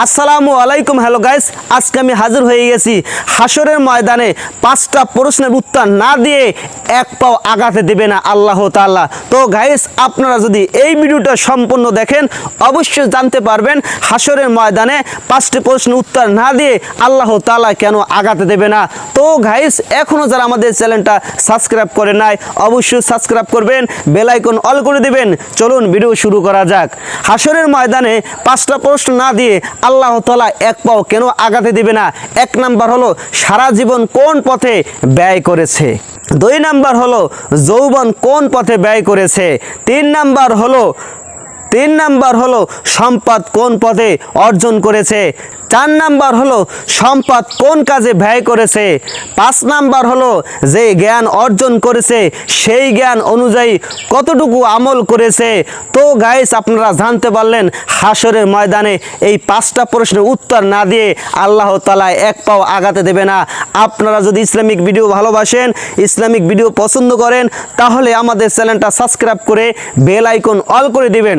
আসসালামু আলাইকুম, hello guys, আজকে আমি হাজির হয়ে গেছি হাসরের ময়দানে পাঁচটা প্রশ্নের উত্তর না দিয়ে এক পাও আগাতে দেবে না আল্লাহ তাআলা। তো গাইস, আপনারা যদি এই ভিডিওটা সম্পূর্ণ দেখেন, অবশ্যই জানতে পারবেন হাসরের ময়দানে পাঁচটি প্রশ্নের উত্তর না দিয়ে আল্লাহ তাআলা কেন আগাতে দেবে না। তো গাইস এখনও যারা আমাদের চ্যানেলটা সাবস্ক্রাইব করে নাই, অবশ্যই সাবস্ক্রাইব করবেন, বেল আইকন অল করে দিবেন। চলুন, ভিডিও শুরু করা যাক। হাসরের ময়দানে পাঁচটা প্রশ্ন না দিয়ে আল্লাহ তালা এক পাও কেন আগাতে দিবে না? এক নাম্বার হলো সারা জীবন কোন পথে ব্যয় করেছে? দুই নাম্বার হলো যৌবন কোন পথে ব্যয় করেছে? তিন নাম্বার হলো, তিন নাম্বার হলো সম্পদ কোন পথে অর্জন করেছে? চার নাম্বার হলো সম্পদ কোন কাজে ব্যয় করেছে? পাঁচ নাম্বার হলো যে জ্ঞান অর্জন করেছে, সেই জ্ঞান অনুযায়ী কতটুকু আমল করেছে? তো গাইস আপনারা জানতে পারলেন হাসরের ময়দানে এই পাঁচটা প্রশ্নের উত্তর না দিয়ে আল্লাহ তালা এক পাও আগাতে দেবে না। আপনারা যদি ইসলামিক ভিডিও ভালোবাসেন, ইসলামিক ভিডিও পছন্দ করেন, তাহলে আমাদের চ্যানেলটা সাবস্ক্রাইব করে বেল আইকন অল করে দিবেন।